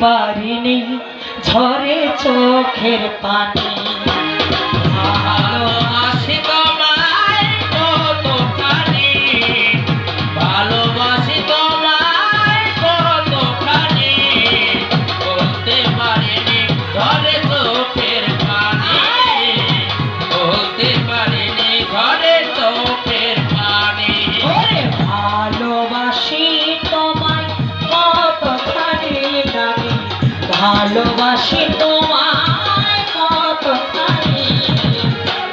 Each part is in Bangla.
পারিনি ঝরে চোখের পানি। ভালোবাসি তোমায় কত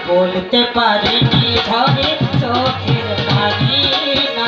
বলতে পারিনি ঝরে চোখের পানি না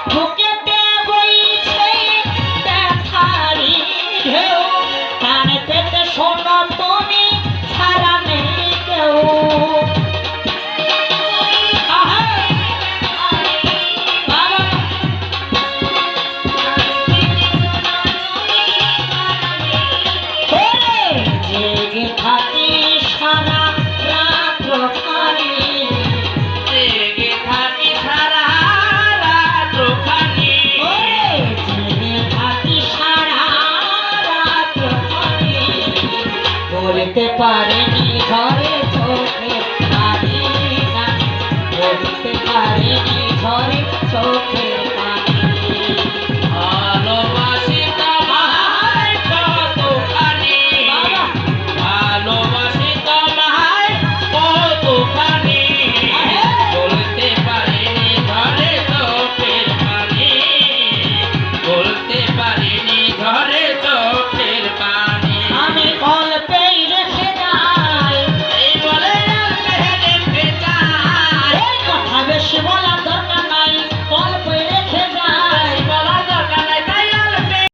até parente.